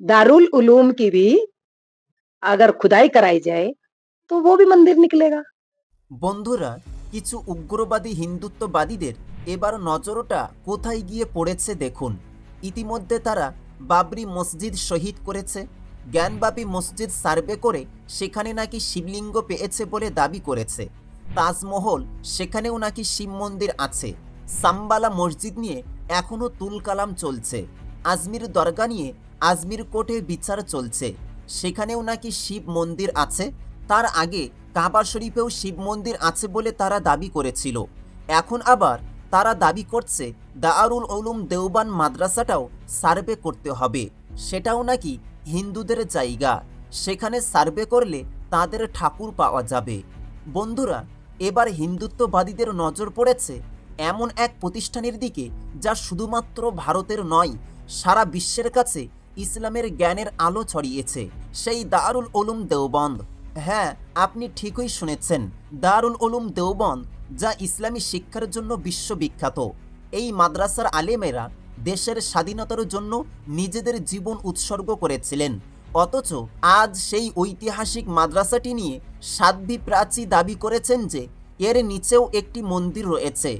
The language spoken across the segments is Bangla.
दारुल उलूम की भी अगर खुदाई कराई जाए तो वो भी मंदिर निकलेगा বন্ধুরা কিছু উগ্রবাদী হিন্দুত্ববাদীদের এবার নজরটা কোথায় গিয়ে পড়েছে দেখুন ইতিমধ্যে তারা বাবরি মসজিদ শহীদ করেছে জ্ঞানবাপী মসজিদ সার্ভে করে সেখানে নাকি শিবলিঙ্গ পেয়েছে বলে দাবি করেছে তাজমহল সেখানেও নাকি শিব মন্দির আছে সাম্বালা মসজিদ নিয়ে এখনও তুলকালাম চলছে আজমির দরগা নিয়ে আজমির কোর্টে বিচার চলছে। সেখানেও নাকি শিব মন্দির আছে। তার আগে কাবা শরীফেও শিব মন্দির আছে বলে তারা দাবি করেছিল। এখন আবার তারা দাবি করছে, দারুল উলুম দেওবান মাদ্রাসাটাও সার্ভে করতে হবে। সেটাও নাকি হিন্দুদের জায়গা। সেখানে সার্ভে করলে তাদের ঠাকুর পাওয়া যাবে। বন্ধুরা, এবার হিন্দুত্ববাদীদের নজর পড়েছে এমন এক প্রতিষ্ঠানের দিকে যা শুধুমাত্র ভারতের নয়, সারা বিশ্বের কাছে ইসলামের জ্ঞানের আলো ছড়িয়েছে। সেই দারুল উলুম দেওবন্দ। হ্যাঁ আপনি ঠিকই শুনেছেন, দারুল উলুম দেওবন্দ, যা ইসলামী শিক্ষার জন্য বিশ্ববিখ্যাত। এই মাদ্রাসার আলেমেরা দেশের স্বাধীনতার জন্য নিজেদের জীবন উৎসর্গ করেছিলেন। অথচ আজ সেই ঐতিহাসিক মাদ্রাসাটি নিয়ে সাধ্বী প্রাচী দাবি করেছেন যে, এর নিচেও একটি মন্দির রয়েছে।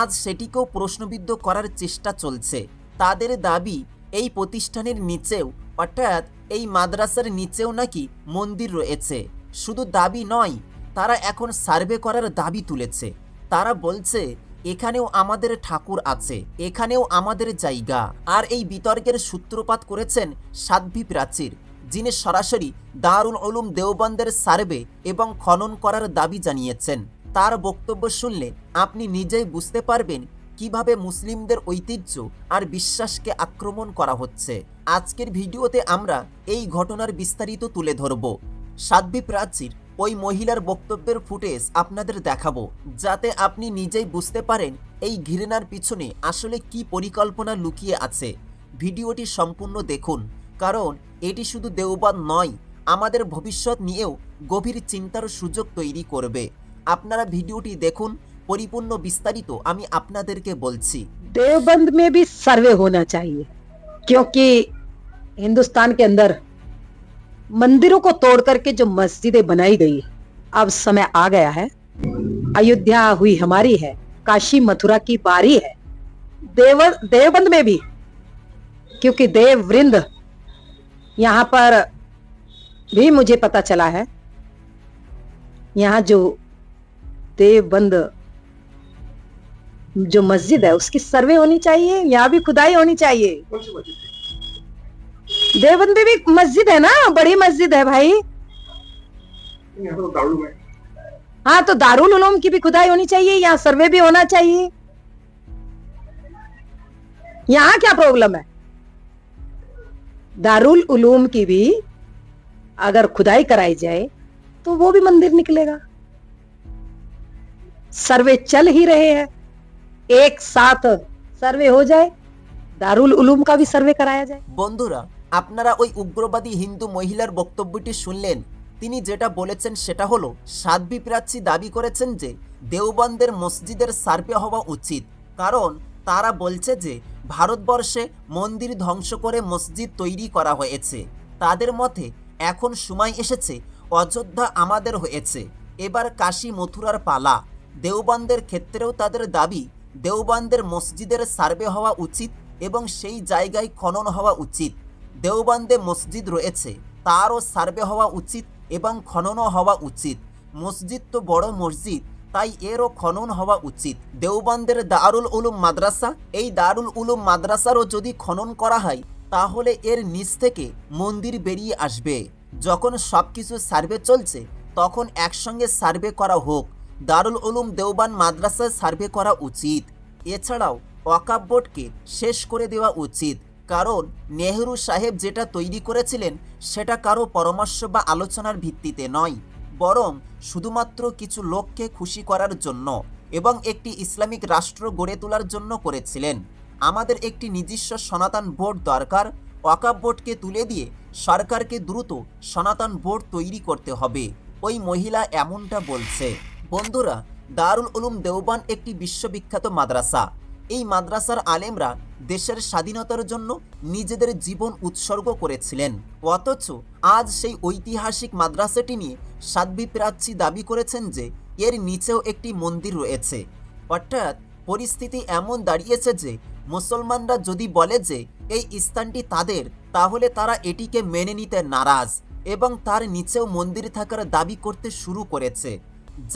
আজ সেটিকেও প্রশ্নবিদ্ধ করার চেষ্টা চলছে। তাদের দাবি এই প্রতিষ্ঠানের নিচেও, অর্থাৎ এই মাদ্রাসার নিচেও নাকি মন্দির রয়েছে। শুধু দাবি নয়, তারা এখন সার্ভে করার দাবি তুলেছে। তারা বলছে, এখানেও আমাদের ঠাকুর আছে, এখানেও আমাদের জায়গা। আর এই বিতর্কের সূত্রপাত করেছেন সাধ্বী প্রাচীর, যিনি সরাসরি দারুল উলুম দেওবন্দের সার্ভে এবং খনন করার দাবি জানিয়েছেন। তার বক্তব্য শুনলে আপনি নিজেই বুঝতে পারবেন কীভাবে মুসলিমদের ঐতিহ্য আর বিশ্বাসকে আক্রমণ করা হচ্ছে? আজকের ভিডিওতে আমরা এই ঘটনার বিস্তারিত তুলে ধরব। সাধ্বী প্রাচীর ওই মহিলার বক্তব্যের ফুটেজ আপনাদের দেখাবো, যাতে আপনি নিজেই বুঝতে পারেন এই ঘৃণার পিছনে আসলে কি পরিকল্পনা লুকিয়ে আছে। ভিডিওটি সম্পূর্ণ দেখুন, কারণ এটি শুধু দেওবাদ নয়, আমাদের ভবিষ্যৎ নিয়েও গভীর চিন্তার সুযোগ তৈরি করবে। আপনারা ভিডিওটি দেখুন পরিপূর্ণ বিস্তারিত আমি আপনাদেরকে বলছি देवबंद में भी सर्वे होना चाहिए क्योंकि हिंदुस्तान के अंदर मंदिरों को तोड़ करके जो मस्जिदें बनाई गई अब समय आ गया है अयोध्या हुई हमारी है काशी मथुरा की बारी है देव देवबंद में भी क्योंकि देव वृंद यहाँ पर भी मुझे पता चला है यहाँ जो देवबंद जो मस्जिद है उसकी सर्वे होनी चाहिए यहाँ भी खुदाई होनी चाहिए? देवबंद भी मस्जिद है ना? बड़ी मस्जिद है भाई। तो हाँ तो दारुल उलूम की भी खुदाई होनी चाहिए यहाँ सर्वे भी होना चाहिए। यहाँ क्या प्रॉब्लम है? दारुल उलूम की भी अगर खुदाई कराई जाए तो वो भी मंदिर निकलेगा। सर्वे चल ही रहे हैं। एक साथ सर्वे हो जाए दारुल उलूम का भी सर्वे कराया जाए বন্ধুরা আপনারা ওই উগ্রবাদী হিন্দু মহিলার বক্তব্যটি শুনলেন তিনি যেটা বলেছেন সেটা হলো সাধ্বী প্রার্থী দাবি করেছেন যে দেওবন্দের মসজিদের সার্ভে হওয়া উচিত কারণ তারা বলছে যে ভারতবর্ষে মন্দির ধ্বংস করে মসজিদ তৈরি করা হয়েছে তাদের মতে এখন সময় এসেছে অযোধ্যা আমাদের হয়েছে এবার কাশী মথুরার পালা দেওবন্দের ক্ষেত্রেও তাদের দাবি দেওবন্দের মসজিদের সার্ভে হওয়া উচিত এবং সেই জায়গায় খনন হওয়া উচিত। দেওবন্দে মসজিদ রয়েছে, তারও সার্ভে হওয়া উচিত এবং খননও হওয়া উচিত। মসজিদ তো বড় মসজিদ, তাই এরও খনন হওয়া উচিত। দেওবন্দের দারুল উলুম মাদ্রাসা, এই দারুল উলুম মাদ্রাসারও যদি খনন করা হয়, তাহলে এর নিচ থেকে মন্দির বেরিয়ে আসবে। যখন সব কিছু সার্ভে চলছে, তখন একসঙ্গে সার্ভে করা হোক। দারুল উলুম দেওবান মাদ্রাসায় সার্ভে করা উচিত। এছাড়াও ওয়াকাব বোর্ডকে শেষ করে দেওয়া উচিত। কারণ নেহরু সাহেব যেটা তৈরি করেছিলেন, সেটা কারও পরামর্শ বা আলোচনার ভিত্তিতে নয়। বরং শুধুমাত্র কিছু লোককে খুশি করার জন্য এবং একটি ইসলামিক রাষ্ট্র গড়ে তোলার জন্য করেছিলেন। আমাদের একটি নিজস্ব সনাতন বোর্ড দরকার। ওয়াকাব বোর্ডকে তুলে দিয়ে সরকারকে দ্রুত সনাতন বোর্ড তৈরি করতে হবে। ওই মহিলা এমনটা বলছে। বন্ধুরা, দারুল উলুম দেওবান একটি বিশ্ববিখ্যাত মাদ্রাসা। এই মাদ্রাসার আলেমরা দেশের স্বাধীনতার জন্য নিজেদের জীবন উৎসর্গ করেছিলেন। অথচ আজ সেই ঐতিহাসিক মাদ্রাসাটি নিয়ে সাধ্বী প্রাচ্যী দাবি করেছেন যে, এর নিচেও একটি মন্দির রয়েছে। অর্থাৎ পরিস্থিতি এমন দাঁড়িয়েছে যে, মুসলমানরা যদি বলে যে, এই স্থানটি তাদের, তাহলে তারা এটিকে মেনে নিতে নারাজ এবং তার নিচেও মন্দির থাকার দাবি করতে শুরু করেছে।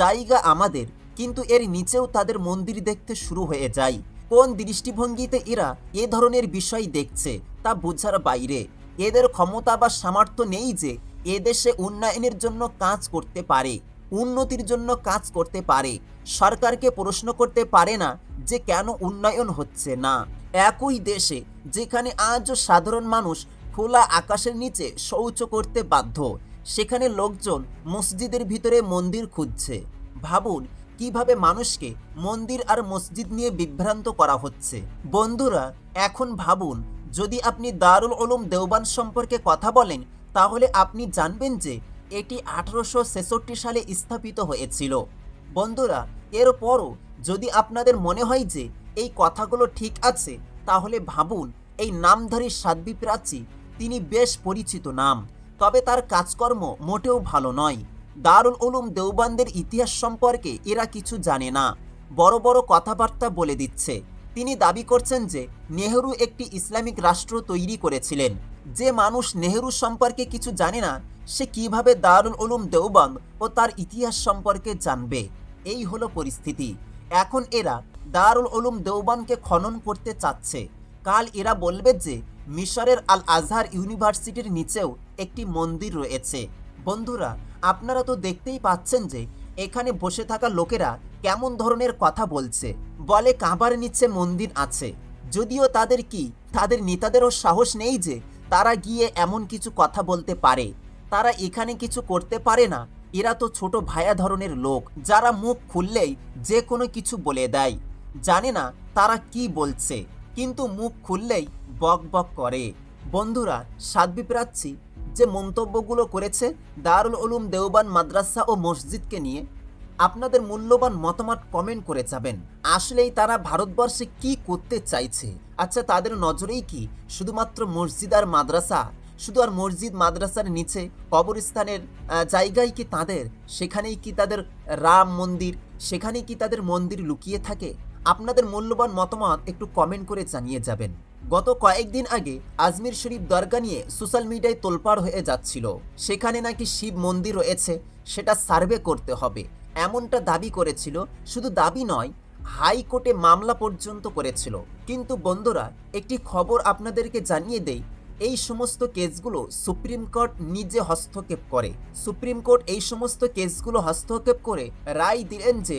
জায়গা আমাদের, কিন্তু এর নিচেও তাদের মন্দির দেখতে শুরু হয়ে যায়। কোন দৃষ্টিভঙ্গিতে এরা এ ধরনের বিষয় দেখছে, তা বোঝার বাইরে। এদের ক্ষমতা বা সামর্থ্য নেই যে এদেশে উন্নয়নের জন্য কাজ করতে পারে, উন্নতির জন্য কাজ করতে পারে। সরকারকে প্রশ্ন করতে পারে না যে কেন উন্নয়ন হচ্ছে না। একই দেশে যেখানে আজও সাধারণ মানুষ খোলা আকাশের নিচে শৌচ করতে বাধ্য সেখানে লোকজন মসজিদের ভিতরে মন্দির খুঁজছে। ভাবুন কীভাবে মানুষকে মন্দির আর মসজিদ নিয়ে বিভ্রান্ত করা হচ্ছে। বন্ধুরা, এখন ভাবুন, যদি আপনি দারুল উলুম দেওবান সম্পর্কে কথা বলেন, তাহলে আপনি জানবেন যে এটি আঠারোশো ছেষট্টি সালে স্থাপিত হয়েছিল। বন্ধুরা, এরপরও যদি আপনাদের মনে হয় যে এই কথাগুলো ঠিক আছে, তাহলে ভাবুন, এই নামধারী সাধ্বী প্রাচী, তিনি বেশ পরিচিত নাম। তবে তার কাজকর্ম মোটেও ভালো নয়। দারুল উলুম দেওবানদের ইতিহাস সম্পর্কে এরা কিছু জানে না। বড় বড় কথাবার্তা বলে দিচ্ছে। তিনি দাবি করছেন যে, নেহেরু একটি ইসলামিক রাষ্ট্র তৈরি করেছিলেন। যে মানুষ নেহেরু সম্পর্কে কিছু জানে না, সে কীভাবে দারুল উলুম দেওবান ও তার ইতিহাস সম্পর্কে জানবে? এই হলো পরিস্থিতি। এখন এরা দারুল উলুম দেওবানকে খনন করতে চাচ্ছে। কাল এরা বলবে যে মিশরের আল আজহার ইউনিভার্সিটির নিচেও একটি মন্দির রয়েছে। বন্ধুরা, আপনারা তো দেখতেই পাচ্ছেন যে এখানে বসে থাকা লোকেরা কেমন ধরনের কথা বলছে। বলে কাবার নিচে মন্দির আছে। যদিও তাদের কি, তাদের নেতাদেরও সাহস নেই যে তারা গিয়ে এমন কিছু কথা বলতে পারে। তারা এখানে কিছু করতে পারে না। এরা তো ছোট ভায়া ধরনের লোক, যারা মুখ খুললেই যে কোনো কিছু বলে দেয়। জানে না তারা কি বলছে। কিন্তু মুখ খুললেই বক বক করে। বন্ধুরা, সাধ্বী প্রাচ্যী যে মন্তব্যগুলো করেছে দারুল উলুম দেওবান মাদ্রাসা ও মসজিদকে নিয়ে, আপনাদের মূল্যবান মতামত কমেন্ট করে যাবেন। আসলেই তারা ভারতবর্ষে কি করতে চাইছে? আচ্ছা তাদের নজরেই কি শুধুমাত্র মসজিদ আর মাদ্রাসা? শুধু আর মসজিদ মাদ্রাসার নিচে কবরস্থানের জায়গায় কি তাদের? সেখানেই কি তাদের রাম মন্দির? সেখানেই কি তাদের মন্দির লুকিয়ে থাকে? আপনাদের মূল্যবান মতামত একটু কমেন্ট করে জানিয়ে যাবেন। গত কয়েকদিন আগে আজমির শরীফ দরগা নিয়ে সোশ্যাল মিডিয়ায় তোলপাড় হয়ে যাচ্ছিল। সেখানে নাকি শিব মন্দির রয়েছে, সেটা সার্ভে করতে হবে। এমনটা দাবি করেছিল, শুধু দাবি নয়, হাইকোর্টে মামলা পর্যন্ত করেছিল। কিন্তু বন্ধুরা, একটি খবর আপনাদেরকে জানিয়ে দেই, এই সমস্ত কেসগুলো সুপ্রিম কোর্ট নিজে হস্তক্ষেপ করে। সুপ্রিম কোর্ট এই সমস্ত কেসগুলো হস্তক্ষেপ করে রায় দিলেন যে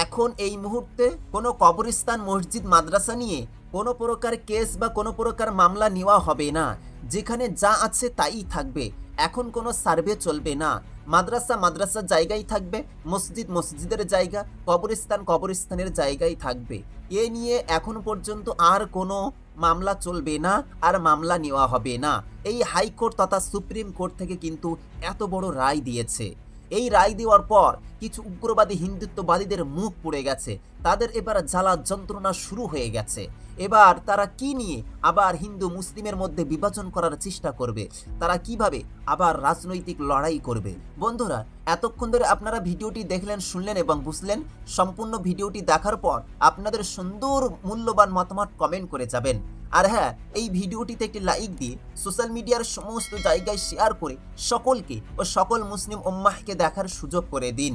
এখন এই মুহূর্তে কোনো কবরস্থান, মসজিদ, মাদ্রাসা নিয়ে কোনো প্রকার কেস বা কোনো প্রকার মামলা নেওয়া হবে না। যেখানে যা আছে তাই থাকবে। এখন কোনো সার্ভে চলবে না। মাদ্রাসা মাদ্রাসার জায়গায় থাকবে, মসজিদ মসজিদের জায়গা, কবরস্থান কবরস্থানের জায়গায় থাকবে। এ নিয়ে এখন পর্যন্ত আর কোনো মামলা চলবে না, আর মামলা নেওয়া হবে না। এই হাইকোর্ট তথা সুপ্রিম কোর্ট থেকে কিন্তু এত বড় রায় দিয়েছে। এই রায় দেওয়ার পর কিছু উগ্রবাদী হিন্দুত্ববাদীদের মুখ পুড়ে গেছে। তাদের এবার জ্বালা যন্ত্রণা শুরু হয়ে গেছে। এবার তারা কি নিয়ে আবার হিন্দু মুসলিমের মধ্যে বিভাজন করার চেষ্টা করবে? তারা কীভাবে আবার রাজনৈতিক লড়াই করবে? বন্ধুরা, এতক্ষণ ধরে আপনারা ভিডিওটি দেখলেন, শুনলেন এবং বুঝলেন। সম্পূর্ণ ভিডিওটি দেখার পর আপনাদের সুন্দর, মূল্যবান মতামত কমেন্ট করে যাবেন। আর হ্যাঁ এই ভিডিওটিতে একটি লাইক দিয়ে সোশ্যাল মিডিয়ার সমস্ত জায়গায় শেয়ার করে সকলকে ও সকল মুসলিম উম্মাহকে দেখার সুযোগ করে দিন।